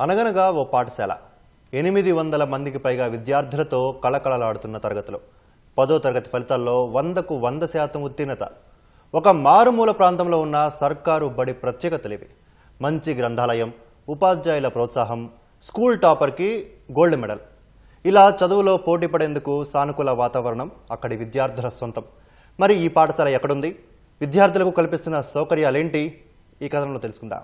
అనగనగా ఓ పాఠశాల. ఎనిమిది వందల మందికి పైగా విద్యార్థులతో కళకళలాడుతున్న తరగతులు. పదో తరగతి ఫలితాల్లో వందకు వంద శాతం ఉత్తీర్ణత. ఒక మారుమూల ప్రాంతంలో ఉన్న సర్కారు బడి ప్రత్యేకతలివి. మంచి గ్రంథాలయం ఉపాధ్యాయుల ప్రోత్సాహం స్కూల్ టాపర్కి గోల్డ్ మెడల్. ఇలా చదువులో పోటీ పడేందుకు సానుకూల వాతావరణం అక్కడి విద్యార్థుల సొంతం. మరి ఈ పాఠశాల ఎక్కడుంది? విద్యార్థులకు కల్పిస్తున్న సౌకర్యాలేంటి? ఈ కథనంలో తెలుసుకుందాం.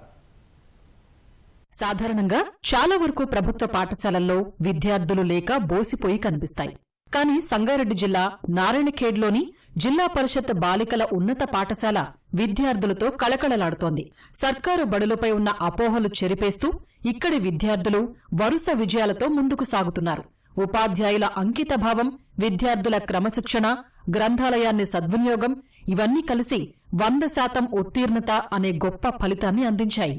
సాధారణంగా చాలా వరకు ప్రభుత్వ పాఠశాలల్లో విద్యార్థులు లేక బోసిపోయి కనిపిస్తాయి. కానీ సంగారెడ్డి జిల్లా నారాయణఖేడ్లోని జిల్లా పరిషత్ బాలికల ఉన్నత పాఠశాల విద్యార్థులతో కళకళలాడుతోంది. సర్కారు బడులపై ఉన్న అపోహలు చెరిపేస్తూ ఇక్కడి విద్యార్థులు వరుస విజయాలతో ముందుకు సాగుతున్నారు. ఉపాధ్యాయుల అంకితభావం విద్యార్థుల క్రమశిక్షణ గ్రంథాలయాన్ని సద్వినియోగం ఇవన్నీ కలిసి వంద శాతం ఉత్తీర్ణత అనే గొప్ప ఫలితాన్ని అందించాయి.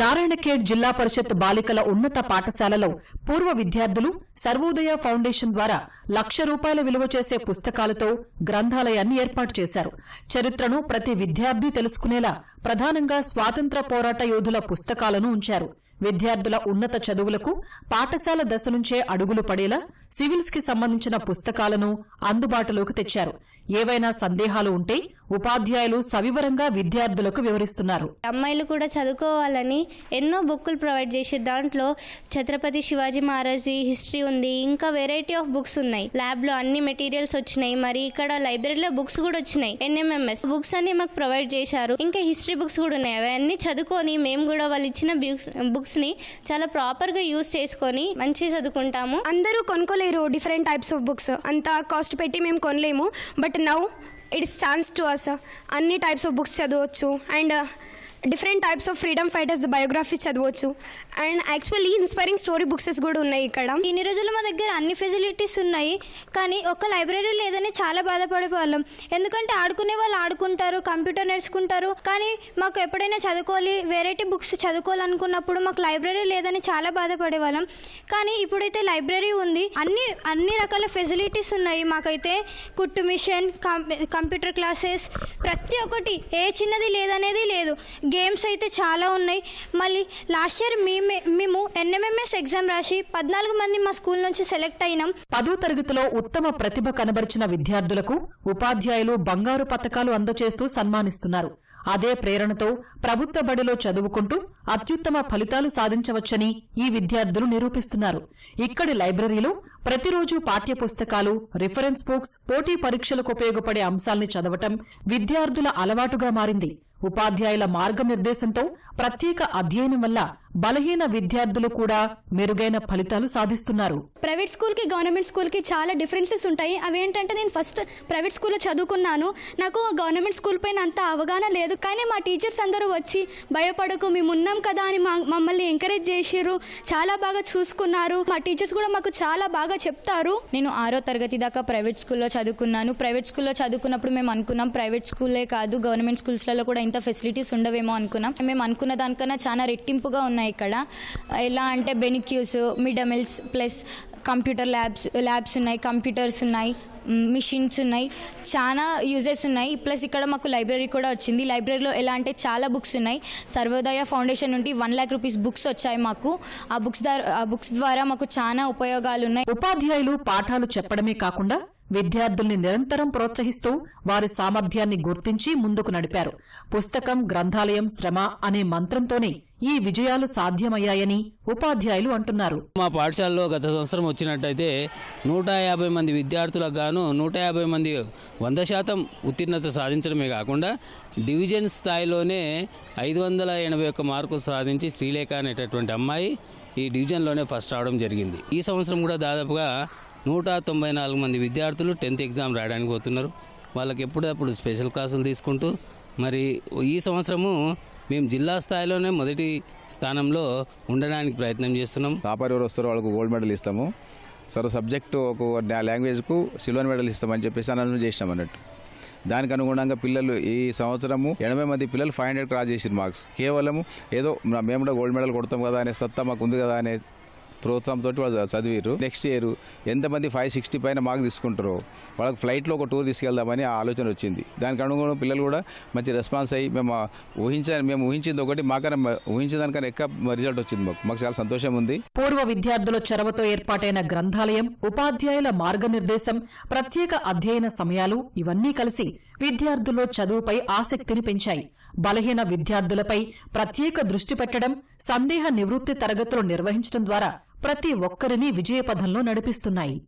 నారాయణఖేడ్ జిల్లా పరిషత్ బాలికల ఉన్నత పాఠశాలలో పూర్వ విద్యార్థులు సర్వోదయ ఫౌండేషన్ ద్వారా లక్ష రూపాయల విలువ చేసే పుస్తకాలతో గ్రంథాలయాన్ని ఏర్పాటు చేశారు. చరిత్రను ప్రతి విద్యార్థి తెలుసుకునేలా ప్రధానంగా స్వాతంత్ర పోరాట యోధుల పుస్తకాలను ఉంచారు. విద్యార్థుల ఉన్నత చదువులకు పాఠశాల దశ నుంచే అడుగులు పడేలా సివిల్స్కి సంబంధించిన పుస్తకాలను అందుబాటులోకి తెచ్చారు. ఏవైనా సందేహాలు ఉంటే ఉపాధ్యాయులు సవివరంగా విద్యార్థులకు వివరిస్తున్నారు. అమ్మాయిలు కూడా చదువుకోవాలని ఎన్నో బుక్కులు ప్రొవైడ్ చేసి దాంట్లో ఛత్రపతి శివాజీ మహారాజీ హిస్టరీ ఉంది ఇంకా వెరైటీ ఆఫ్ బుక్స్ ఉన్నాయి. ల్యాబ్లో అన్ని మెటీరియల్స్ వచ్చినాయి మరి ఇక్కడ లైబ్రరీలో బుక్స్ కూడా వచ్చినాయి. ఎన్ఎంఎంఎస్ బుక్స్ అన్ని మాకు ప్రొవైడ్ చేశారు. ఇంకా హిస్టరీ బుక్స్ కూడా ఉన్నాయి. అవన్నీ చదువుకొని మేము కూడా వాళ్ళు ఇచ్చిన బుక్స్ బుక్స్ని చాలా ప్రాపర్గా యూజ్ యూస్ చేసుకొని మంచిగా చదువుకుంటాము. అందరూ కొనుక్కోలేరు డిఫరెంట్ టైప్స్ ఆఫ్ బుక్స్ అంత కాస్ట్ పెట్టి మేము కొనలేము. But now it's chance to us అన్ని టైప్స్ ఆఫ్ బుక్స్ చదవచ్చు. And different types of freedom fighters biography చదవచ్చు. అండ్ యాక్చువల్లీ ఇన్స్పైరింగ్ స్టోరీ బుక్సెస్ కూడా ఉన్నాయి ఇక్కడ. ఇన్ని రోజులు మా దగ్గర అన్ని ఫెసిలిటీస్ ఉన్నాయి కానీ ఒక్క లైబ్రరీ లేదని చాలా బాధపడే వాళ్ళం ఎందుకంటే ఆడుకునే వాళ్ళు ఆడుకుంటారు కంప్యూటర్ నేర్చుకుంటారు కానీ మాకు ఎప్పుడైనా చదువుకోవాలి వెరైటీ బుక్స్ చదువుకోవాలనుకున్నప్పుడు మాకు లైబ్రరీ లేదని చాలా బాధపడే వాళ్ళం కానీ ఇప్పుడైతే లైబ్రరీ ఉంది అన్ని అన్ని రకాల ఫెసిలిటీస్ ఉన్నాయి మాకైతే. కుట్టు మిషన్ కంప్యూటర్ క్లాసెస్ ప్రతి ఒక్కటి ఏ చిన్నది లేదనేది లేదు. గేమ్స్ అయితే చాలా ఉన్నాయి. మళ్ళీ లాస్ట్ ఇయర్ మేమే మేము ఎన్ఎంఎంఎస్ ఎగ్జామ్ రాసి పద్నాలుగు మంది మా స్కూల్ నుంచి సెలెక్ట్ అయినాం. పదో తరగతిలో ఉత్తమ ప్రతిభ కనబరిచిన విద్యార్థులకు ఉపాధ్యాయులు బంగారు పతకాలు అందజేస్తూ సన్మానిస్తున్నారు. అదే ప్రేరణతో ప్రభుత్వ బడిలో చదువుకుంటూ అత్యుత్తమ ఫలితాలు సాధించవచ్చని ఈ విద్యార్థులు నిరూపిస్తున్నారు. ఇక్కడి లైబ్రరీలో ప్రతిరోజు పాఠ్యపుస్తకాలు రిఫరెన్స్ బుక్స్ పోటీ పరీక్షలకు ఉపయోగపడే అంశాల్ని చదవటం విద్యార్థుల అలవాటుగా మారింది. ఉపాధ్యాయుల మార్గనిర్దేశంతో ప్రత్యేక అధ్యయనం వల్ల బలహీన విద్యార్థులు కూడా మెరుగైన ఫలితాలు సాధిస్తున్నారు. ప్రైవేట్ స్కూల్కి గవర్నమెంట్ స్కూల్కి చాలా డిఫరెన్సెస్ ఉంటాయి. అవి ఏంటంటే నేను ఫస్ట్ ప్రైవేట్ స్కూల్లో చదువుకున్నాను. నాకు గవర్నమెంట్ స్కూల్ పైన అంత అవగాహన లేదు. కానీ మా టీచర్స్ అందరూ వచ్చి భయపడకు మేము ఉన్నాం కదా అని మా మమ్మల్ని ఎంకరేజ్ చేసిర్రు. చాలా బాగా చూసుకున్నారు. మా టీచర్స్ కూడా మాకు చాలా బాగా చెప్తారు. నేను ఆరో తరగతి దాకా ప్రైవేట్ స్కూల్లో చదువుకున్నాను. ప్రైవేట్ స్కూల్లో చదువుకున్నప్పుడు మేము అనుకున్నాం ప్రైవేట్ స్కూలే కాదు గవర్నమెంట్ స్కూల్స్లలో కూడా ఇంత ఫెసిలిటీస్ ఉండవేమో అనుకున్నాం. మేము అనుకున్న దానికన్నా చాలా రెట్టింపుగా ఉన్నాయి ఇక్కడ. ఎలా అంటే బెనిక్యూస్ మిడమిల్స్ ప్లస్ కంప్యూటర్ ల్యాబ్స్ ల్యాబ్స్ ఉన్నాయి కంప్యూటర్స్ ఉన్నాయి మిషన్స్ ఉన్నాయి. చాలా యూజెస్ ఉన్నాయి. ప్లస్ ఇక్కడ మాకు లైబ్రరీ కూడా వచ్చింది. లైబ్రరీలో ఎలా అంటే చాలా బుక్స్ ఉన్నాయి. సర్వోదయ ఫౌండేషన్ నుండి వన్ ల్యాక్ రూపీస్ బుక్స్ వచ్చాయి మాకు. ఆ బుక్స్ ద్వారా ఆ బుక్స్ ద్వారా మాకు చాలా ఉపయోగాలు ఉన్నాయి. ఉపాధ్యాయులు పాఠాలు చెప్పడమే కాకుండా విద్యార్థుల్ని నిరంతరం ప్రోత్సహిస్తూ వారి సామర్థ్యాన్ని గుర్తించి ముందుకు నడిపారు. పుస్తకం గ్రంథాలయం శ్రమ అనే మంత్రంతోనే ఈ విజయాలు సాధ్యమయ్యాయని ఉపాధ్యాయులు అంటున్నారు. మా పాఠశాలలో గత సంవత్సరం వచ్చినట్టయితే నూట యాభై మంది విద్యార్థులకు గాను నూట యాభై మంది వంద శాతం ఉత్తీర్ణత సాధించడమే కాకుండా డివిజన్ స్థాయిలోనే ఐదు వందల ఎనభై ఒక్క మార్కులు సాధించి శ్రీలేఖ అనేటటువంటి అమ్మాయి ఈ డివిజన్లోనే ఫస్ట్ రావడం జరిగింది. ఈ సంవత్సరం కూడా దాదాపుగా నూట తొంభై నాలుగు మంది విద్యార్థులు టెన్త్ ఎగ్జామ్ రాయడానికి పోతున్నారు. వాళ్ళకి ఎప్పుడప్పుడు స్పెషల్ క్లాసులు తీసుకుంటూ మరి ఈ సంవత్సరము మేము జిల్లా స్థాయిలోనే మొదటి స్థానంలో ఉండడానికి ప్రయత్నం చేస్తున్నాం. టాపర్ ఎవరు వస్తారో వాళ్ళకు గోల్డ్ మెడల్ ఇస్తాము. సరే సబ్జెక్టు ఒక లాంగ్వేజ్కు సిల్వర్ మెడల్ ఇస్తామని చెప్పేసి అనౌన్స్ చేసినాం అన్నట్టు. దానికి అనుగుణంగా పిల్లలు ఈ సంవత్సరము ఎనభై మంది పిల్లలు ఫైవ్ హండ్రెడ్ క్రాస్ చేసిన మార్క్స్. కేవలం ఏదో మేము కూడా గోల్డ్ మెడల్ కొడతాం కదా అనే సత్తా మాకు ఉంది కదా అనే ప్రోత్సాహంతో వాళ్ళు చదివారు నెక్స్ట్ ఇయర్ ఎంతమంది ఫైవ్ సిక్స్టీ పైన మార్క్ తీసుకుంటారో వాళ్ళకి ఫ్లైట్లో ఒక టూర్ తీసుకెళ్దామని ఆ ఆలోచన వచ్చింది. దానికి అనుగుణంగా పిల్లలు కూడా మంచి రెస్పాన్స్ అయ్యి మేము ఊహించ మేము ఊహించింది ఒకటి మాకన్నా ఊహించేదానికన్నా ఎక్కువ రిజల్ట్ వచ్చింది మాకు. మాకు చాలా సంతోషం ఉంది. పూర్వ విద్యార్థుల చొరవతో ఏర్పాటైన గ్రంథాలయం ఉపాధ్యాయుల మార్గనిర్దేశం ప్రత్యేక అధ్యయన సమయాలు ఇవన్నీ కలిసి విద్యార్థుల్లో చదువుపై ఆసక్తిని పెంచాయి. బలహీన విద్యార్థులపై ప్రత్యేక దృష్టి పెట్టడం సందేహ నివృత్తి తరగతులు నిర్వహించడం ద్వారా ప్రతి ఒక్కరినీ విజయపథంలో నడిపిస్తున్నాయి.